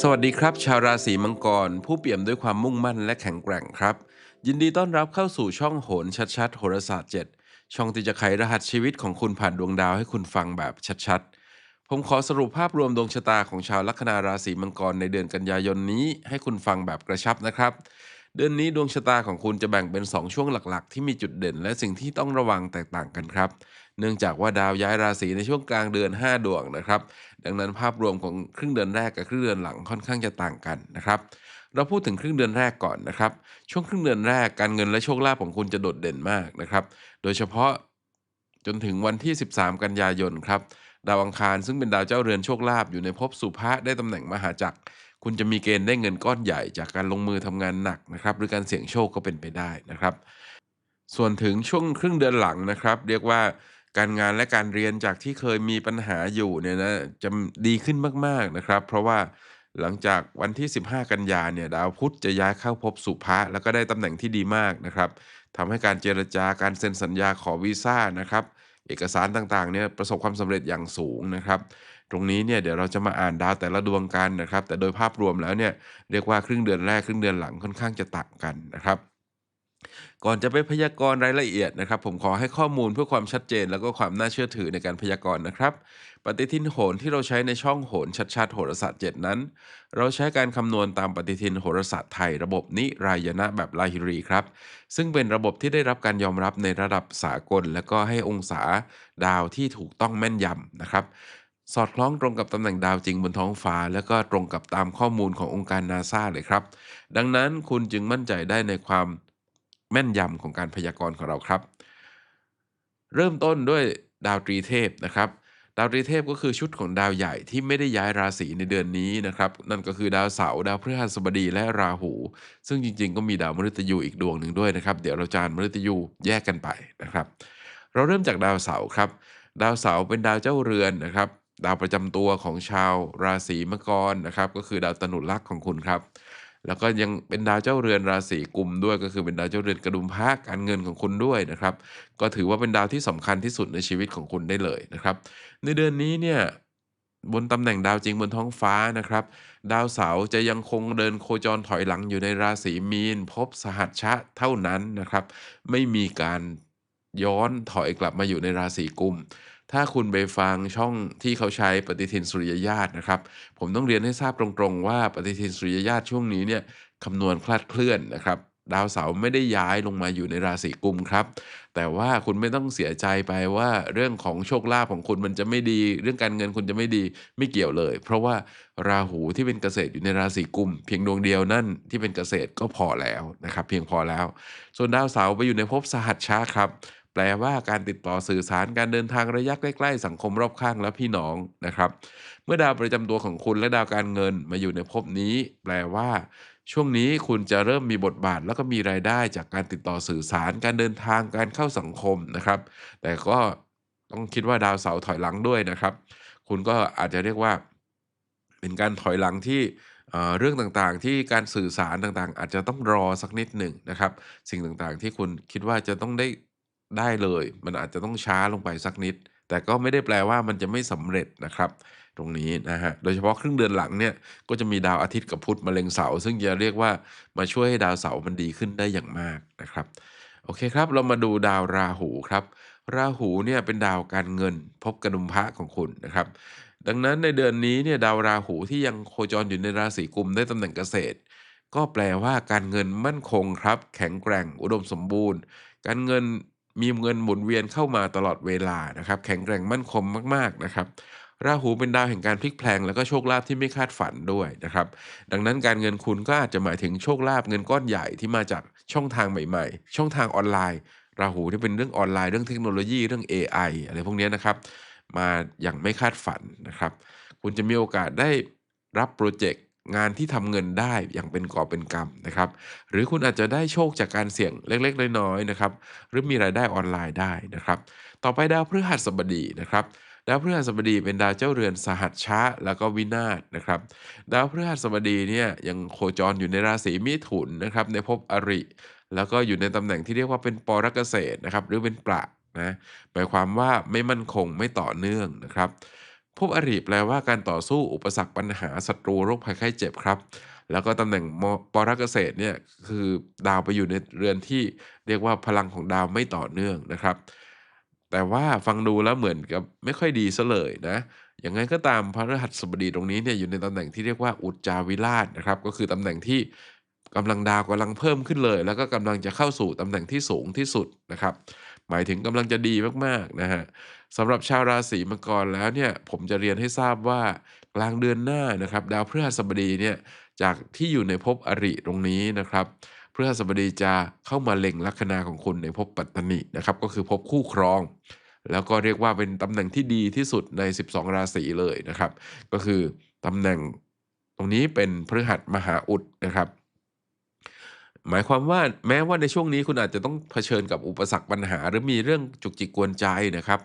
สวัสดีครับ ชาวราศีมังกร ผู้เปี่ยมด้วยความมุ่งมั่นและแข็งแกร่งครับ ยินดีต้อนรับเข้าสู่ช่องโหนชัดๆโหราศาสตร์ 7 ช่องที่จะไขรหัสชีวิตของคุณผ่านดวงดาวให้คุณฟังแบบชัดๆ ผมขอสรุปภาพรวมดวงชะตาของชาวลัคนาราศีมังกรในเดือนกันยายนนี้ ให้คุณฟังแบบกระชับนะครับ เดือนนี้ดวงชะตาของคุณจะแบ่งเป็น 2 ช่วงหลักๆ ที่มีจุดเด่น และสิ่งที่ต้องระวังแตกต่างกันครับ เนื่องจากว่าดาวย้ายราศีในช่วงกลางเดือน 5 ดวงนะครับ ดังนั้นภาพรวมของครึ่งเดือนแรกกับครึ่งเดือนหลังค่อนข้างจะต่างกันนะครับเราพูดถึงครึ่งเดือนแรกก่อนนะครับ ช่วงครึ่งเดือนแรกการเงินและโชคลาภของคุณจะโดดเด่นมากนะครับ โดยเฉพาะจนถึงวันที่ 13 กันยายนครับ ดาวอังคารซึ่งเป็นดาวเจ้าเรือนโชคลาภอยู่ในภพสุภะได้ตำแหน่งมหาจักร คุณจะมีเกณฑ์ได้เงินก้อนใหญ่จากการลงมือทำงานหนักนะครับ หรือการเสี่ยงโชคก็เป็นไปได้นะครับ ส่วนถึงช่วงครึ่งเดือนหลังนะครับ เรียกว่าการงานและการเรียนจากที่เคยมีปัญหาอยู่เนี่ยนะจะดีขึ้นมากๆนะครับ เพราะว่าหลังจากวันที่ 15 กันยาเนี่ยดาวพุธจะย้ายเข้าภพสุภะแล้วก็ได้ตำแหน่งที่ดีมากนะครับทำให้การเจรจาการเซ็นสัญญาขอวีซ่านะครับ เอกสารต่างๆเนี่ยประสบความสำเร็จอย่างสูงนะครับ ตรงนี้เนี่ยเดี๋ยวเราจะมาอ่านดาวแต่ละดวงกันนะครับ แต่โดยภาพรวมแล้วเนี่ยเรียกว่าครึ่งเดือนแรกครึ่งเดือนหลังค่อนข้างจะต่างกันนะครับก่อนจะไปพยากรณ์รายละเอียดนะครับ ผมขอให้ข้อมูลเพื่อความชัดเจน แล้วก็ความน่าเชื่อถือในการพยากรณ์นะครับ ปฏิทินโหรที่เราใช้ในช่องโหรชัดๆโหราศาสตร์7นั้น เราใช้การคำนวณตามปฏิทินโหราศาสตร์ไทย ระบบนิรายณะแบบลาฮิรีครับ ซึ่งเป็นระบบที่ได้รับการยอมรับในระดับสากล และก็ให้องศาดาวที่ถูกต้องแม่นยำนะครับ สอดคล้องตรงกับตำแหน่งดาวจริงบนท้องฟ้า แล้วก็ตรงกับตามข้อมูลขององค์การนาซาเลยครับ ดังนั้นคุณจึงมั่นใจได้ในความแม่นยำของการพยากรณ์ของเราครับ เริ่มต้นด้วยดาวตรีเทพนะครับดาวตรีเทพก็คือชุดของดาวใหญ่ที่ไม่ได้ย้ายราศีในเดือนนี้นะครับ นั่นก็คือดาวเสาร์ดาวพฤหัสบดีและราหู ซึ่งจริงๆ ก็มีดาวมฤตยูอีกดวงหนึ่งด้วยนะครับ เดี๋ยวเราจานมฤตยูแยกกันไปนะครับ เราเริ่มจากดาวเสาร์ครับ ดาวเสาร์เป็นดาวเจ้าเรือนนะครับ ดาวประจำตัวของชาวราศีมังกรนะครับ ก็คือดาวตนุลักษ์ของคุณครับ แล้วก็ยังเป็นดาวเจ้าเรือนราศีกุมด้วย ก็คือเป็นดาวเจ้าเรือนกระดุมพระการเงินของคุณด้วยนะครับ ก็ถือว่าเป็นดาวที่สำคัญที่สุดในชีวิตของคุณได้เลยนะครับ ในเดือนนี้เนี่ยบนตำแหน่งดาวจริงบนท้องฟ้านะครับ ดาวเสาร์จะยังคงเดินโคจรถอยหลังอยู่ในราศีมีน พบสหัชชะเท่านั้นนะครับ ไม่มีการย้อนถอยกลับมาอยู่ในราศีกุม ถ้าคุณไปฟังช่องที่เขาใช้ปฏิทินสุริยญาตนะครับ ผมต้องเรียนให้ทราบตรงๆ ว่าปฏิทินสุริยญาตช่วงนี้เนี่ยคำนวณคลาดเคลื่อนนะครับดาวเสาร์ไม่ได้ย้ายลงมาอยู่ในราศีกุมครับ แต่ว่าคุณไม่ต้องเสียใจไปว่าเรื่องของโชคลาภของคุณมันจะไม่ดี เรื่องการเงินคุณจะไม่ดีไม่เกี่ยวเลย เพราะว่าราหูที่เป็นเกษตรอยู่ในราศีกุม เพียงดวงเดียวนั่นที่เป็นเกษตรก็พอแล้วนะครับ เพียงพอแล้ว ส่วนดาวเสาร์ไปอยู่ในภพสหัชชะครับ แปลว่าการติดต่อสื่อสารการเดินทางระยะใกล้ ๆ สังคมรอบข้างและพี่น้องนะครับ เมื่อดาวประจำตัวของคุณและดาวการเงินมาอยู่ในภพนี้ แปลว่า ช่วงนี้คุณจะเริ่มมีบทบาท แล้วก็มีรายได้จากการติดต่อสื่อสารการเดินทางการเข้าสังคมนะครับ แต่ก็ต้องคิดว่าดาวเสาร์ถอยหลังด้วยนะครับ คุณก็อาจจะเรียกว่า เป็นการถอยหลังที่เอ่อเรื่องต่างๆ ที่การสื่อสารต่างๆ อาจจะต้องรอสักนิดหนึ่งนะครับ สิ่งต่างๆ ที่คุณคิดว่าจะต้องได้ ได้เลย มันอาจจะต้องช้าลงไปสักนิด แต่ก็ไม่ได้แปลว่ามันจะไม่สำเร็จนะครับ ตรงนี้นะฮะ โดยเฉพาะครึ่งเดือนหลังเนี่ย ก็จะมีดาวอาทิตย์กับพุธมาเล็งเสา ซึ่งจะเรียกว่ามาช่วยให้ดาวเสามันดีขึ้นได้อย่างมากนะครับ โอเคครับ เรามาดูดาวราหูครับ ราหูเนี่ยเป็นดาวการเงิน พบกระดุมพระของคุณนะครับดังนั้นในเดือนนี้เนี่ยดาวราหูที่ยังโคจรอยู่ในราศีกุมได้ตำแหน่งเกษตร ก็แปลว่าการเงินมั่นคงครับ แข็งแกร่ง อุดมสมบูรณ์ การเงิน มีเงินหมุนเวียนเข้ามาตลอดเวลานะครับ แข็งแกร่งมั่นคงมาก ๆนะครับราหูเป็นดาวแห่งการพลิกแพลงแล้วก็โชคลาภที่ไม่คาดฝันด้วยนะครับ ดังนั้นการเงินคุณก็อาจจะหมายถึงโชคลาภเงินก้อนใหญ่ที่มาจากช่องทางใหม่ๆ ช่องทางออนไลน์ ราหูที่เป็นเรื่องออนไลน์เรื่องเทคโนโลยีเรื่อง AI อะไรพวกนี้นะครับ มาอย่างไม่คาดฝันนะครับ คุณจะมีโอกาสได้รับโปรเจกต์ งานที่ทำเงินได้อย่างเป็นกอบเป็นกำนะครับ หรือคุณอาจจะได้โชคจากการเสี่ยงเล็กๆ น้อยๆนะครับ หรือมีรายได้ออนไลน์ได้นะครับ ต่อไปดาวพฤหัสบดีนะครับดาวพฤหัสบดีเป็นดาวเจ้าเรือนสหัชชะแล้วก็วินาศนะครับ ดาวพฤหัสบดีเนี่ยยังโคจรอยู่ในราศีมิถุนนะครับในภพอริ แล้วก็อยู่ในตำแหน่งที่เรียกว่าเป็นปรเกษตรนะครับหรือเป็นประนะหมายความว่าไม่มั่นคงไม่ต่อเนื่องนะครับ ภพอริแปลว่าการต่อสู้อุปสรรคปัญหาศัตรูโรคภัยไข้เจ็บครับ แล้วก็ตำแหน่งมปรกเกษตรเนี่ยคือดาวไปอยู่ในเรือนที่เรียกว่าพลังของดาวไม่ต่อเนื่องนะครับ แต่ว่าฟังดูแล้วเหมือนกับไม่ค่อยดีซะเลยนะอย่างไงก็ตามพระฤหัสบดีตรงนี้เนี่ยอยู่ในตำแหน่งที่เรียกว่าอุจจาวิราชนะครับ ก็คือตำแหน่งที่กำลังดาวกำลังเพิ่มขึ้นเลย แล้วก็กำลังจะเข้าสู่ตำแหน่งที่สูงที่สุดนะครับ หมายถึงกำลังจะดีมากๆนะฮะสำหรับชาวราศีมังกรแล้วเนี่ยผมจะเรียนให้ทราบว่ากลางเดือนหน้านะครับ ดาวพฤหัสบดีเนี่ยจากที่อยู่ในภพอริตรงนี้นะครับพฤหัสบดีจะเข้ามาเล็งลัคนาของคุณในภพปัตตนินะครับก็คือภพคู่ครอง แล้วก็เรียกว่าเป็นตำแหน่งที่ดีที่สุดใน 12 ราศีเลยนะครับ ก็คือตำแหน่งตรงนี้เป็นพฤหัสมหาอุดนะครับ หมายความว่าแม้ว่าในช่วงนี้คุณอาจจะต้องเผชิญกับอุปสรรคปัญหา หรือมีเรื่องจุกจิกกวนใจนะครับ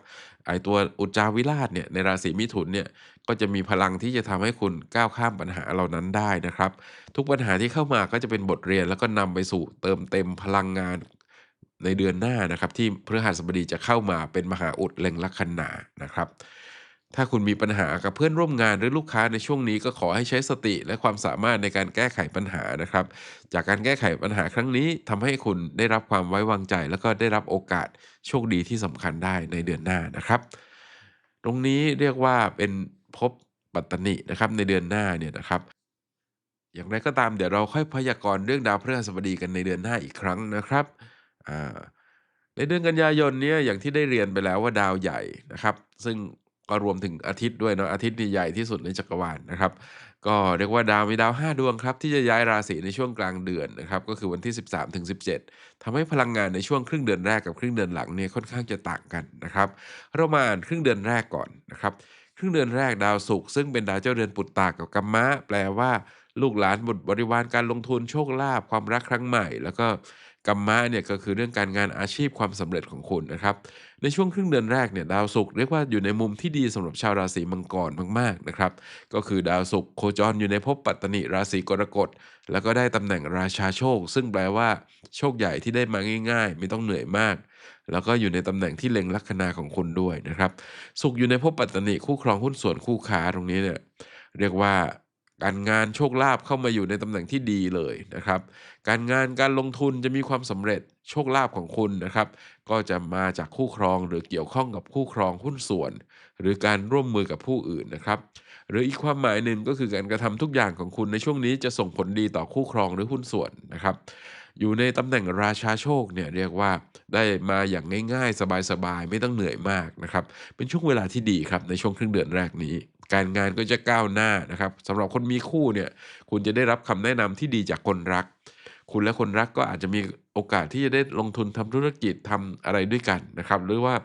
ไอตัวอุจจาวิราชเนี่ยในราศีมิถุนเนี่ยก็จะมีพลังที่จะทำให้คุณก้าวข้ามปัญหาเหล่านั้นได้นะครับ ทุกปัญหาที่เข้ามาก็จะเป็นบทเรียนแล้วก็นำไปสู่เติมเต็มพลังงานในเดือนหน้านะครับ ที่พฤหัสบดีจะเข้ามาเป็นมหาอุดเล็งลัคนานะครับ ถ้าคุณมีปัญหากับเพื่อนร่วมงานหรือลูกค้าในช่วงนี้ก็ขอให้ใช้สติและความสามารถในการแก้ไขปัญหานะครับ จากการแก้ไขปัญหาครั้งนี้ทำให้คุณได้รับความไว้วางใจ แล้วก็ได้รับโอกาสโชคดีที่สำคัญได้ในเดือนหน้านะครับ ตรงนี้เรียกว่าเป็นภพปัตตนินะครับในเดือนหน้าเนี่ยนะครับอย่างไรก็ตามเดี๋ยวเราค่อยพยากรณ์เรื่องดาวพฤหัสบดีกันในเดือนหน้าอีกครั้งนะครับ ในเดือนกันยายนเนี่ยอย่างที่ได้เรียนไปแล้วว่าดาวใหญ่นะครับ ซึ่ง ก็รวมถึงอาทิตย์ด้วยเนาะอาทิตย์นี่ใหญ่ที่สุดในจักรวาลนะครับ ก็เรียกว่าดาวมีดาว 5 ดวงครับ ที่จะย้ายราศีในช่วงกลางเดือนนะครับก็คือวันที่ 13ถึง17ทำให้พลังงานในช่วงครึ่งเดือนแรกกับครึ่งเดือนหลังเนี่ยค่อนข้างจะต่างกันนะครับเรามาอ่านครึ่งเดือนแรกก่อนนะครับครึ่งเดือนแรกดาวศุกร์ซึ่งเป็นดาวเจ้าเรือนปุตตากับกัมมะ แปลว่าลูกหลานบุตรบริวารการลงทุนโชคลาภความรักครั้งใหม่ แล้วก็ กัมมะเนี่ยก็คือเรื่องการงานอาชีพความสำเร็จของคุณนะครับ ในช่วงครึ่งเดือนแรกเนี่ยดาวศุกร์เรียกว่าอยู่ในมุมที่ดีสำหรับชาวราศีมังกรมากๆนะครับ ก็คือดาวศุกร์โคจรอยู่ในภพปัตตนิราศีกรกฎ แล้วก็ได้ตำแหน่งราชาโชค ซึ่งแปลว่าโชคใหญ่ที่ได้มาง่าย ๆ ไม่ต้องเหนื่อยมาก แล้วก็อยู่ในตำแหน่งที่เล็งลัคนาของคุณด้วยนะครับสุขอยู่ในภพปัตตนิคู่ครองหุ้นส่วนคู่ค้าตรงนี้เนี่ยเรียกว่าการงานโชคลาภเข้ามาอยู่ในตำแหน่งที่ดีเลยนะครับ การงานการลงทุนจะมีความสำเร็จโชคลาภของคุณนะครับ ก็จะมาจากคู่ครองหรือเกี่ยวข้องกับคู่ครองหุ้นส่วน หรือการร่วมมือกับผู้อื่นนะครับ หรืออีกความหมายหนึ่งก็คือการกระทำทุกอย่างของคุณในช่วงนี้จะส่งผลดีต่อคู่ครองหรือหุ้นส่วนนะครับ อยู่ในตำแหน่งราชาโชคเนี่ยเรียกว่าได้มาอย่างง่ายๆ สบายๆ ไม่ต้องเหนื่อยมากนะครับ เป็นช่วงเวลาที่ดีครับในช่วงครึ่งเดือนแรกนี้การงานก็จะก้าวหน้านะครับสำหรับคนมีคู่เนี่ยคุณจะได้รับคำแนะนำที่ดีจากคนรัก คุณและคนรักก็อาจจะมีโอกาสที่จะได้ลงทุนทำธุรกิจทำอะไรด้วยกันนะครับ หรือว่า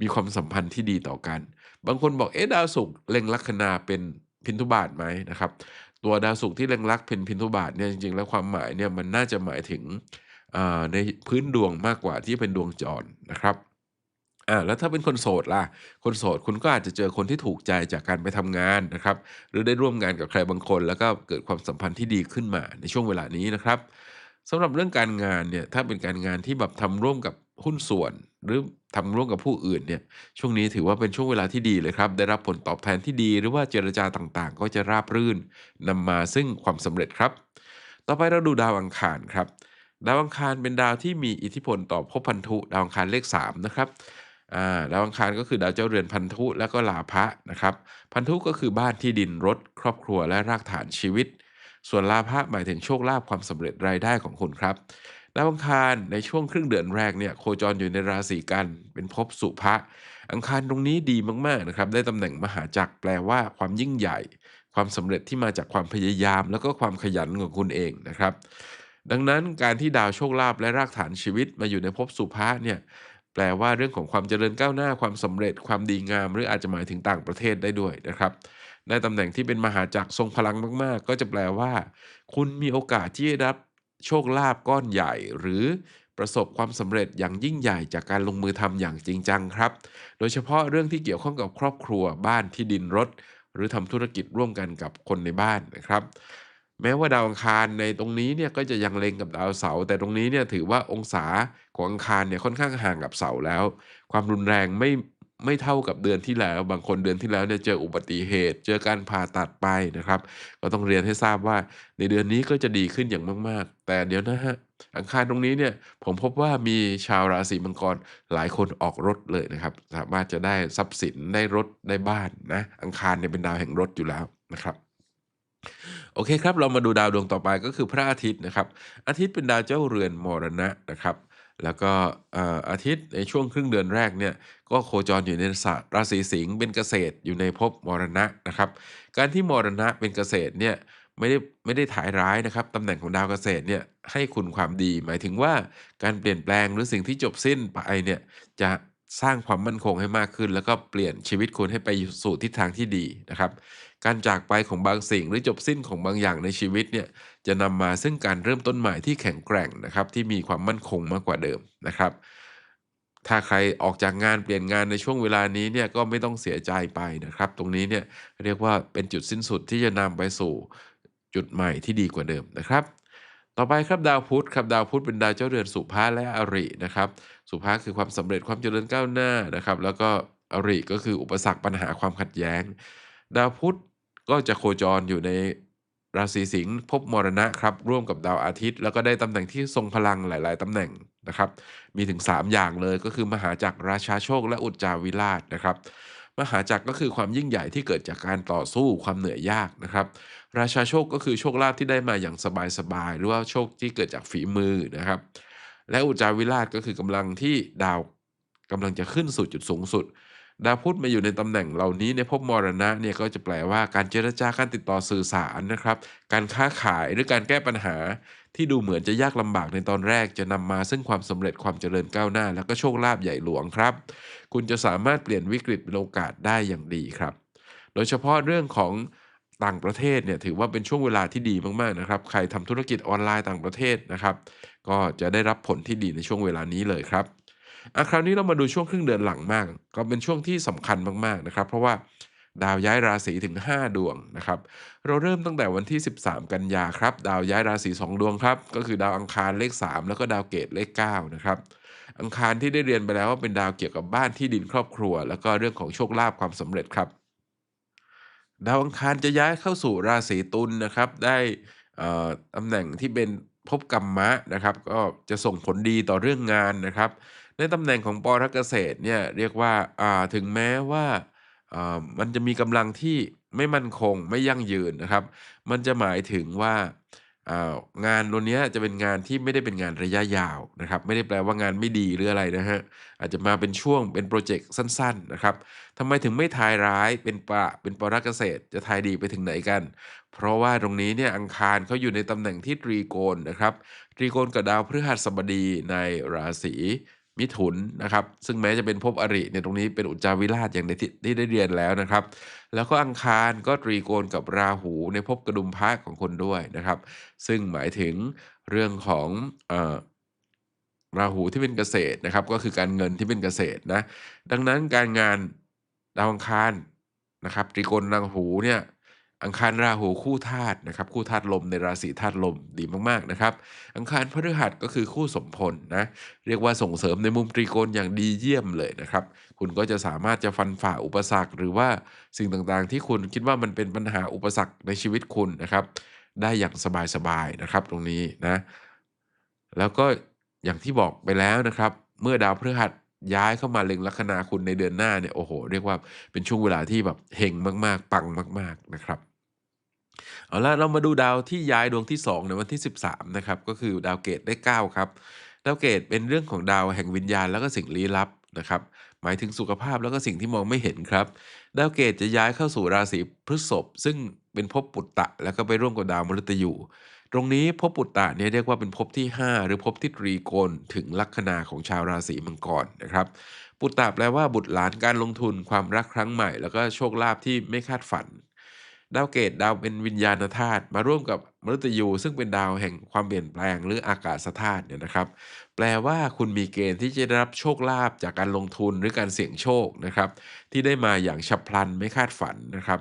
มีความสัมพันธ์ที่ดีต่อกัน บางคนบอกเอ๊ะดาวศุกร์เล็งลัคนาเป็นพินทุบาทไหมนะครับ ตัวดาวศุกร์ที่เล็งลักเป็นพินทุบาทเนี่ยจริงๆ แล้วความหมายเนี่ยมันน่าจะหมายถึงในพื้นดวงมากกว่าที่เป็นดวงจรนะครับอ่าแล้วถ้าเป็นคนโสดล่ะ คนโสดคุณก็อาจจะเจอคนที่ถูกใจจากการไปทำงานนะครับ หรือได้ร่วมงานกับใครบางคน แล้วก็เกิดความสัมพันธ์ที่ดีขึ้นมาในช่วงเวลานี้นะครับ สำหรับเรื่องการงานเนี่ยถ้าเป็นการงานที่แบบทำร่วมกับหุ้นส่วน หรือทำร่วมกับผู้อื่นเนี่ยช่วงนี้ถือว่าเป็นช่วงเวลาที่ดีเลยครับ ได้รับผลตอบแทนที่ดี หรือว่าเจรจาต่างๆ ก็จะราบรื่นนำมาซึ่งความสำเร็จครับ ต่อไปเราดูดาวอังคารครับ ดาวอังคารเป็นดาวที่มีอิทธิพลต่อภพพันธุดาวอังคารเลข3นะครับาดาวอังคารก็คือดาวเจ้าเรือนพันธุและก็ลาภะนะครับ พันธุก็คือบ้านที่ดินรถ ครอบครัวและรากฐานชีวิต ส่วนลาภะหมายถึงโชคลาภความสำเร็จรายได้ของคุณครับดาวอังคารในช่วงครึ่งเดือนแรกเนี่ยโคจรอยู่ในราศีกันเป็นภพสุภะอังคารตรงนี้ดีมากๆนะครับได้ตำแหน่งมหาจักรแปลว่าความยิ่งใหญ่ ความสำเร็จที่มาจากความพยายาม แล้วก็ความขยันของคุณเองนะครับ ดังนั้นการที่ดาวโชคลาภและรากฐานชีวิตมาอยู่ในภพสุภะเนี่ยแปลว่าเรื่องของความเจริญก้าวหน้าความสำเร็จความดีงาม หรืออาจจะหมายถึงต่างประเทศได้ด้วยนะครับ ได้ตำแหน่งที่เป็นมหาจักรทรงพลังมากๆ ก็จะแปลว่า คุณมีโอกาสที่จะรับโชคลาภก้อนใหญ่ หรือประสบความสำเร็จอย่างยิ่งใหญ่จากการลงมือทำอย่างจริงจังครับ โดยเฉพาะเรื่องที่เกี่ยวข้องกับครอบครัวบ้านที่ดินรถ หรือทำธุรกิจร่วมกันกับคนในบ้านนะครับแม้ว่าดาวอังคารในตรงนี้เนี่ยก็จะยังเล็งกับดาวเสาร์แต่ตรงนี้เนี่ยถือว่าองศาของอังคารเนี่ยค่อนข้างห่างกับเสาแล้ว ความรุนแรงไม่ ไม่เท่ากับเดือนที่แล้ว บางคนเดือนที่แล้วเนี่ยเจออุบัติเหตุ เจอการผ่าตัดไปนะครับ ก็ต้องเรียนให้ทราบว่าในเดือนนี้ก็จะดีขึ้นอย่างมากๆ แต่เดี๋ยวนะฮะอังคารตรงนี้เนี่ยผมพบว่ามีชาวราศีมังกรหลายคนออกรถเลยนะครับ สามารถจะได้ทรัพย์สินได้รถได้บ้านนะอังคารเนี่ยเป็นดาวแห่งรถอยู่แล้วนะครับโอเคครับ เรามาดูดาวดวงต่อไปก็คือพระอาทิตย์นะครับ อาทิตย์เป็นดาวเจ้าเรือนมรณะนะครับ แล้วก็เอ่ออาทิตย์ในช่วงครึ่งเดือนแรกเนี่ยก็โคจรอยู่ในราศีสิงห์เป็นเกษตรอยู่ในภพมรณะนะครับ การที่มรณะเป็นเกษตรเนี่ยไม่ได้ไม่ได้ถ่ายร้ายนะครับตำแหน่งของดาวเกษตรเนี่ยให้คุณความดี หมายถึงว่าการเปลี่ยนแปลงหรือสิ่งที่จบสิ้นไปเนี่ยจะสร้างความมั่นคงให้มากขึ้น แล้วก็เปลี่ยนชีวิตคุณให้ไปสู่ทิศทางที่ดีนะครับ การจากไปของบางสิ่งหรือจบสิ้นของบางอย่างในชีวิตเนี่ยจะนำมาซึ่งการเริ่มต้นใหม่ที่แข็งแกร่งนะครับที่มีความมั่นคงมากกว่าเดิมนะครับ ถ้าใครออกจากงานเปลี่ยนงานในช่วงเวลานี้เนี่ยก็ไม่ต้องเสียใจไปนะครับ ตรงนี้เนี่ยเรียกว่าเป็นจุดสิ้นสุดที่จะนำไปสู่จุดใหม่ที่ดีกว่าเดิมนะครับต่อไปครับดาวพุธครับดาวพุธเป็นดาวเจ้าเรือนสุภาและอรินะครับ สุภาคือความสำเร็จความเจริญก้าวหน้านะครับ แล้วก็อริก็คืออุปสรรคปัญหาความขัดแย้ง ดาวพุธ ก็จะโคจรอยู่ในราศีสิงห์พบมรณะครับร่วมกับดาวอาทิตย์ แล้วก็ได้ตำแหน่งที่ทรงพลังหลาย ๆตำแหน่งนะครับ มีถึง 3 อย่างเลยก็คือมหาจักรราชาโชค และอุจจาวิราชนะครับ มหาจักรก็คือความยิ่งใหญ่ที่เกิดจากการต่อสู้ความเหนื่อยยากนะครับ ราชาโชคก็คือโชคลาภที่ได้มาอย่างสบาย ๆ หรือว่าโชคที่เกิดจากฝีมือนะครับ และอุจจาวิราชก็คือกำลังที่ดาวกำลังจะขึ้นสู่จุดสูงสุด ดาวพุธมาอยู่ในตำแหน่งเหล่านี้ในภพมรณะเนี่ยก็จะแปลว่าการเจรจาการติดต่อสื่อสารนะครับ การค้าขายหรือการแก้ปัญหา ที่ดูเหมือนจะยากลำบากในตอนแรกจะนำมาซึ่งความสำเร็จความเจริญก้าวหน้า และก็โชคลาภใหญ่หลวงครับ คุณจะสามารถเปลี่ยนวิกฤตเป็นโอกาสได้อย่างดีครับ โดยเฉพาะเรื่องของต่างประเทศเนี่ยถือว่าเป็นช่วงเวลาที่ดีมากๆนะครับ ใครทำธุรกิจออนไลน์ต่างประเทศนะครับ ก็จะได้รับผลที่ดีในช่วงเวลานี้เลยครับ อะคราวนี้เรามาดูช่วงครึ่งเดือนหลังมาก ก็เป็นช่วงที่สำคัญมากๆนะครับ เพราะว่าดาวย้ายราศีถึง 5 ดวงนะครับ เราเริ่มตั้งแต่วันที่ 13 กันยาครับ ดาวย้ายราศี2ดวงครับ ก็คือดาวอังคารเลข 3 แล้วก็ดาวเกตเลข9นะครับ อังคารที่ได้เรียนไปแล้วว่าเป็นดาวเกี่ยวกับบ้านที่ดินครอบครัว แล้วก็เรื่องของโชคลาภความสำเร็จครับ ดาวอังคารจะย้ายเข้าสู่ราศีตุลนะครับ ได้เอ่อตำแหน่งที่เป็นภพกรรมะนะครับ ก็จะส่งผลดีต่อเรื่องงานนะครับ ในตำแหน่งของปรเกษตรเนี่ยเรียกว่าอ่าถึงแม้ว่าอ่ามันจะมีกำลังที่ไม่มั่นคงไม่ยั่งยืนนะครับ มันจะหมายถึงว่าอ่างานตัวนี้จะเป็นงานที่ไม่ได้เป็นงานระยะยาวนะครับ ไม่ได้แปลว่างานไม่ดีหรืออะไรนะฮะอาจจะมาเป็นช่วงเป็นโปรเจกต์สั้น ๆนะครับทำไมถึงไม่ทายร้ายเป็นปะเป็นปรกเกษตร จะทายดีไปถึงไหนกัน เพราะว่าตรงนี้เนี่ยอังคารเขาอยู่ในตำแหน่งที่ตรีโกณนะครับตรีโกณกับดาวพฤหัสบดีในราศี มิถุนนะครับ ซึ่งแม้จะเป็นภพอริเนี่ยตรงนี้เป็นอุจจาวิราชอย่างที่ที่ได้เรียนแล้วนะครับ แล้วก็อังคารก็ตรีโกณกับราหูในภพกระดุมพระของคนด้วยนะครับ ซึ่งหมายถึงเรื่องของเอ่อราหูที่เป็นเกษตรนะครับ ก็คือการเงินที่เป็นเกษตรนะ ดังนั้นการงานดาวอังคารนะครับตรีโกณราหูเนี่ย อังคารราหูคู่ธาตุนะครับคู่ธาตุลมในราศีธาตุลมดีมากๆนะครับ อังคารพฤหัสก็คือคู่สมพลนะเรียกว่าส่งเสริมในมุมตรีโกณอย่างดีเยี่ยมเลยนะครับ คุณก็จะสามารถจะฟันฝ่าอุปสรรค หรือว่าสิ่งต่างๆ ที่คุณคิดว่ามันเป็นปัญหาอุปสรรคในชีวิตคุณนะครับ ได้อย่างสบายๆนะครับตรงนี้นะแล้วก็อย่างที่บอกไปแล้วนะครับ เมื่อดาวพฤหัสย้ายเข้ามาเล็งลัคนาคุณในเดือนหน้าเนี่ยโอ้โห เรียกว่าเป็นช่วงเวลาที่แบบเฮงมากๆ ปังมาก ๆนะครับ เอาละเรามาดูดาวที่ย้ายดวงที่ 2 ในวันที่ 13 นะครับ ก็คือดาวเกตได้ 9 ครับ ดาวเกตเป็นเรื่องของดาวแห่งวิญญาณแล้วก็สิ่งลี้ลับนะครับ หมายถึงสุขภาพแล้วก็สิ่งที่มองไม่เห็นครับ ดาวเกตจะย้ายเข้าสู่ราศีพฤษภซึ่งเป็นภพปุตตะ แล้วก็ไปร่วมกับดาวมฤตยู ตรงนี้ภพปุตตะเนี่ยเรียกว่าเป็นภพที่ 5 หรือภพที่ตรีโกณถึงลัคนาของชาวราศีมังกรนะครับ ปุตตะแปลว่าบุตรหลานการลงทุนความรักครั้งใหม่ แล้วก็โชคลาภที่ไม่คาดฝัน ดาวเกตดาวเป็นวิญญาณธาตุมาร่วมกับมฤตยู ซึ่งเป็นดาวแห่งความเปลี่ยนแปลงหรืออากาศธาตุเนี่ยนะครับ แปลว่าคุณมีเกณฑ์ที่จะได้รับโชคลาภจากการลงทุนหรือการเสี่ยงโชคนะครับ ที่ได้มาอย่างฉับพลันไม่คาดฝันนะครับ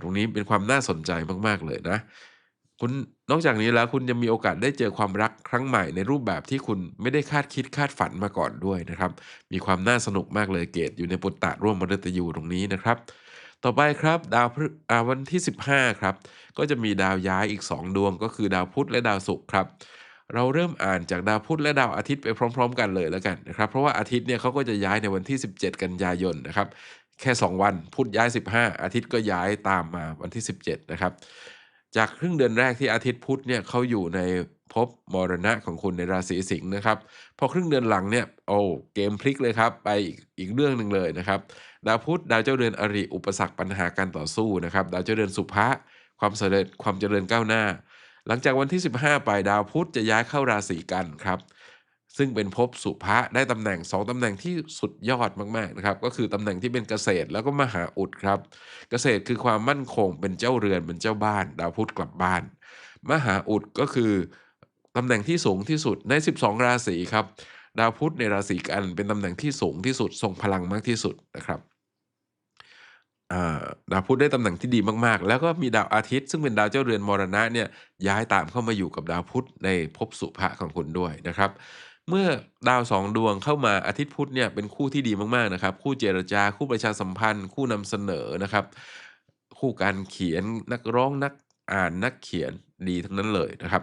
ตรงนี้เป็นความน่าสนใจมาก ๆ เลยนะคุณนอกจากนี้แล้วคุณยังมีโอกาสได้เจอความรักครั้งใหม่ในรูปแบบที่คุณไม่ได้คาดคิดคาดฝันมาก่อนด้วยนะครับ มีความน่าสนุกมากเลยเกตอยู่ในปุตตะร่วมมฤตยูตรงนี้นะครับ ต่อไปครับดาวาวันที่ 15 ครับ ก็จะมีดาวย้ายอีก 2 ดวงก็คือดาวพุธและดาวศุกร์ครับ เราเริ่มอ่านจากดาวพุธและดาวอาทิตย์ไปพร้อม ๆ กันเลยแล้วกันนะครับ เพราะว่าอาทิตย์เนี่ยเขาก็จะย้ายในวันที่ 17 กันยายนนะครับ แค่ 2 วันพุธย้าย 15 อาทิตย์ก็ย้ายตามมาวันที่ 17 นะครับ จากครึ่งเดือนแรกที่อาทิตย์พุธเนี่ยเขาอยู่ใน ภพมรณะของคุณในราศีสิงห์นะครับ พอครึ่งเดือนหลังเนี่ยโอ้เกมพลิกเลยครับ ไปอีกอีกเรื่องหนึ่งเลยนะครับ ดาวพุธดาวเจ้าเรือนอริอุปสรรคปัญหาการต่อสู้นะครับ ดาวเจ้าเรือนสุภะความสำเร็จความเจริญก้าวหน้า หลังจากวันที่ 15 ไปดาวพุธจะย้ายเข้าราศีกันครับซึ่งเป็นภพสุภะได้ตำแหน่ง 2ตำแหน่งที่สุดยอดมากๆนะครับ ก็คือตำแหน่งที่เป็นเกษตรแล้วก็มหาอุดครับ เกษตรคือความมั่นคงเป็นเจ้าเรือนเป็นเจ้าบ้าน ดาวพุธกลับบ้าน มหาอุดก็คือ ตำแหน่งที่สูงที่สุดใน 12 ราศีครับ ดาวพุธในราศีกันเป็นตำแหน่งที่สูงที่สุดทรงพลังมากที่สุดนะครับดาวพุธได้ตำแหน่งที่ดีมากๆ แล้วก็มีดาวอาทิตย์ซึ่งเป็นดาวเจ้าเรือนมรณะเนี่ยย้ายตามเข้ามาอยู่กับดาวพุธในภพสุภะของคุณด้วยนะครับ เมื่อดาวสองดวงเข้ามาอาทิตย์พุธเนี่ยเป็นคู่ที่ดีมากๆนะครับ คู่เจรจา คู่ประชาสัมพันธ์ คู่นำเสนอนะครับ คู่การเขียนนักร้องนักอ่านนักเขียนดีทั้งนั้นเลยนะครับ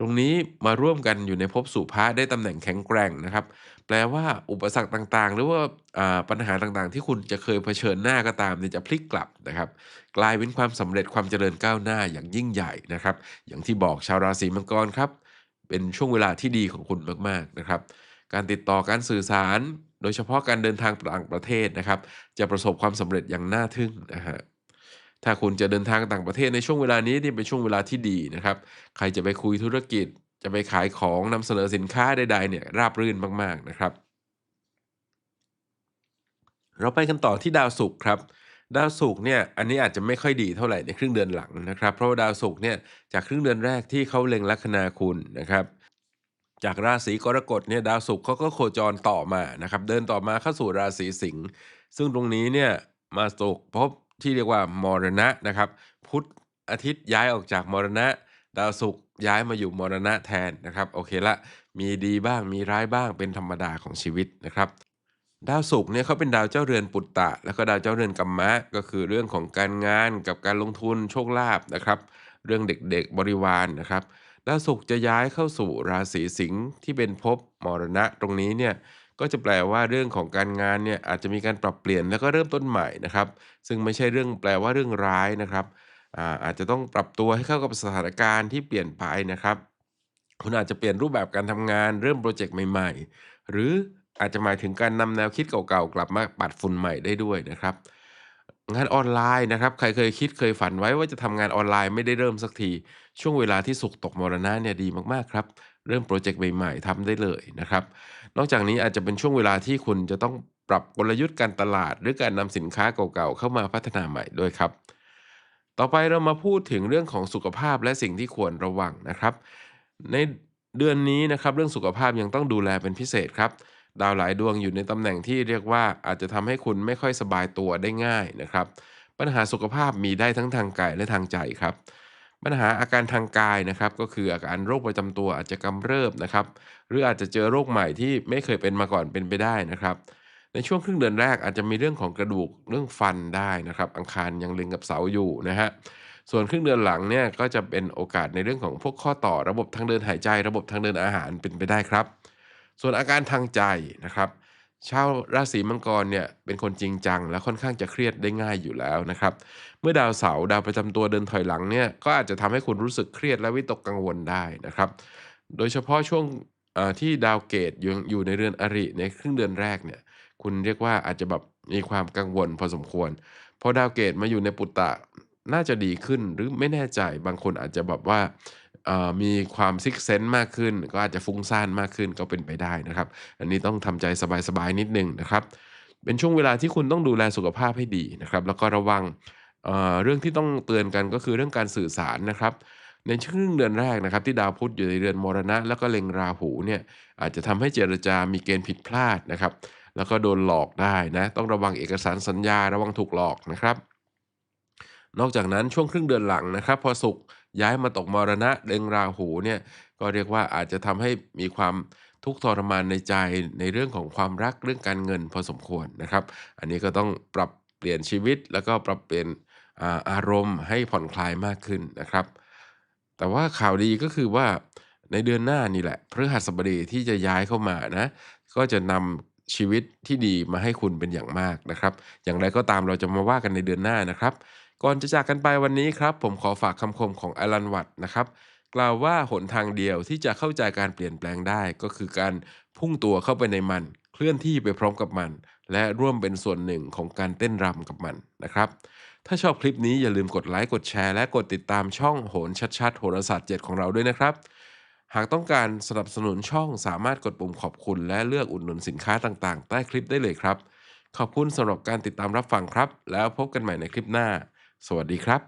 ตรงนี้มาร่วมกันอยู่ในภพสุภะได้ตำแหน่งแข็งแกร่งนะครับ แปลว่าอุปสรรคต่างๆ หรือว่าปัญหาต่างๆ ที่คุณจะเคยเผชิญหน้าก็ตามเนี่ยจะพลิกกลับนะครับ กลายเป็นความสำเร็จความเจริญก้าวหน้าอย่างยิ่งใหญ่นะครับ อย่างที่บอกชาวราศีมังกรครับ เป็นช่วงเวลาที่ดีของคุณมากๆนะครับ การติดต่อการสื่อสาร โดยเฉพาะการเดินทางต่างประเทศนะครับ จะประสบความสำเร็จอย่างน่าทึ่งนะฮะ ถ้าคุณจะเดินทางต่างประเทศในช่วงเวลานี้นี่เป็นช่วงเวลาที่ดีนะครับ ใครจะไปคุยธุรกิจ จะไปขายของนำเสนอสินค้าใดๆเนี่ยราบรื่นมาก ๆนะครับ เราไปกันต่อที่ดาวศุกร์ครับดาวศุกร์เนี่ยอันนี้อาจจะไม่ค่อยดีเท่าไหร่ในครึ่งเดือนหลังนะครับ เพราะว่าดาวศุกร์เนี่ยจากครึ่งเดือนแรกที่เขาเล็งลัคนาคุณนะครับ จากราศีกรกฎเนี่ยดาวศุกร์เขาก็โคจรต่อมานะครับ เดินต่อมาเข้าสู่ราศีสิงห์ซึ่งตรงนี้เนี่ยมาตกภพบ ที่เรียกว่ามรณะนะครับ พุธอาทิตย์ย้ายออกจากมรณะ ดาวศุกร์ย้ายมาอยู่มรณะแทนนะครับโอเคละมีดีบ้างมีร้ายบ้างเป็นธรรมดาของชีวิตนะครับ ดาวศุกร์เนี่ยเขาเป็นดาวเจ้าเรือนปุตตะ แล้วก็ดาวเจ้าเรือนกัมมะ ก็คือเรื่องของการงานกับการลงทุนโชคลาภนะครับ เรื่องเด็กๆบริวารนะครับดาวศุกร์จะย้ายเข้าสู่ราศีสิงห์ที่เป็นภพมรณะตรงนี้เนี่ย ก็จะแปลว่าเรื่องของการงานเนี่ยอาจจะมีการปรับเปลี่ยนแล้วก็เริ่มต้นใหม่นะครับ ซึ่งไม่ใช่เรื่องแปลว่าเรื่องร้ายนะครับอาอาจจะต้องปรับตัวให้เข้ากับสถานการณ์ที่เปลี่ยนไปนะครับ คุณอาจจะเปลี่ยนรูปแบบการทำงานเริ่มโปรเจกต์ใหม่ ๆ หรืออาจจะหมายถึงการนำแนวคิดเก่าๆกลับมาปัดฝุ่นใหม่ได้ด้วยนะครับ งานออนไลน์นะครับ ใครเคยคิดเคยฝันไว้ว่าจะทำงานออนไลน์ไม่ได้เริ่มสักที ช่วงเวลาที่สุกตกมรณะเนี่ยดีมากๆครับ เริ่มโปรเจกต์ใหม่ๆทำได้เลยนะครับ นอกจากนี้อาจจะเป็นช่วงเวลาที่คุณจะต้องปรับกลยุทธ์การตลาด หรือการนำสินค้าเก่าๆเข้ามาพัฒนาใหม่ด้วยครับ ต่อไปเรามาพูดถึงเรื่องของสุขภาพและสิ่งที่ควรระวังนะครับ ในเดือนนี้นะครับเรื่องสุขภาพยังต้องดูแลเป็นพิเศษครับ ดาวหลายดวงอยู่ในตำแหน่งที่เรียกว่าอาจจะทำให้คุณไม่ค่อยสบายตัวได้ง่ายนะครับ ปัญหาสุขภาพมีได้ทั้งทางกายและทางใจครับ ปัญหาอาการทางกายนะครับก็คืออาการโรคประจำตัวอาจจะกำเริบนะครับ หรืออาจจะเจอโรคใหม่ที่ไม่เคยเป็นมาก่อนเป็นไปได้นะครับ ในช่วงครึ่งเดือนแรกอาจจะมีเรื่องของกระดูกเรื่องฟันได้นะครับ อังคารยังเล็งกับเสาอยู่นะฮะส่วนครึ่งเดือนหลังเนี่ยก็จะเป็นโอกาสในเรื่องของพวกข้อต่อระบบทางเดินหายใจ ระบบทางเดินอาหารเป็นไปได้ครับ ส่วนอาการทางใจนะครับชาวราศีมังกรเนี่ยเป็นคนจริงจัง และค่อนข้างจะเครียดได้ง่ายอยู่แล้วนะครับ เมื่อดาวเสาร์ดาวประจำตัวเดินถอยหลังเนี่ยก็อาจจะทำให้คุณรู้สึกเครียดและวิตกกังวลได้นะครับ โดยเฉพาะช่วงที่ดาวเกตอยู่อยู่ในเรือนอริในครึ่งเดือนแรกเนี่ยคุณเรียกว่าอาจจะแบบมีความกังวลพอสมควรพอดาวเกตมาอยู่ในปุตตะน่าจะดีขึ้นหรือไม่แน่ใจบางคนอาจจะแบบว่ามีความซิกเซนต์มากขึ้น ก็อาจจะฟุ้งซ่านมากขึ้นก็เป็นไปได้นะครับ อันนี้ต้องทำใจสบายๆนิดนึงนะครับ เป็นช่วงเวลาที่คุณต้องดูแลสุขภาพให้ดีนะครับ แล้วก็ระวัง เเรื่องที่ต้องเตือนกันก็คือเรื่องการสื่อสารนะครับ ในช่วงครึ่งเดือนแรกนะครับ ที่ดาวพุธอยู่ในเรือนมรณะ แล้วก็เล็งราหูเนี่ยอาจจะทำให้เจรจามีเกณฑ์ผิดพลาดนะครับ แล้วก็โดนหลอกได้นะต้องระวังเอกสารสัญญาระวังถูกหลอกนะครับ นอกจากนั้นช่วงครึ่งเดือนหลังนะครับ พอศุกย้ายมาตกมรณะเล็งราหูเนี่ยก็เรียกว่าอาจจะทำให้มีความทุกข์ทรมานในใจในเรื่องของความรักเรื่องการเงินพอสมควรนะครับ อันนี้ก็ต้องปรับเปลี่ยนชีวิตแล้วก็ปรับเปลี่ยน อารมณ์ให้ผ่อนคลายมากขึ้นนะครับ แต่ว่าข่าวดีก็คือว่าในเดือนหน้านี่แหละพฤหัสบดีที่จะย้ายเข้ามานะ ก็จะนำชีวิตที่ดีมาให้คุณเป็นอย่างมากนะครับ อย่างไรก็ตามเราจะมาว่ากันในเดือนหน้านะครับ ก่อนจะจากกันไปวันนี้ครับ ผมขอฝากคำคมของอลันวัตนะครับกล่าวว่าหนทางเดียวที่จะเข้าใจการเปลี่ยนแปลงได้ก็คือการพุ่งตัวเข้าไปในมัน เคลื่อนที่ไปพร้อมกับมัน และร่วมเป็นส่วนหนึ่งของการเต้นรำกับมันนะครับ ถ้าชอบคลิปนี้อย่าลืมกดไลค์กดแชร์และกดติดตามช่องโหนชัดๆโหราศาสตร์7ของเราด้วยนะครับ หากต้องการสนับสนุนช่องสามารถกดปุ่มขอบคุณ และเลือกอุดหนุนสินค้าต่างๆ ใต้คลิปได้เลยครับ ขอบคุณสำหรับการติดตามรับฟังครับ แล้วพบกันใหม่ในคลิปหน้า สวัสดีครับ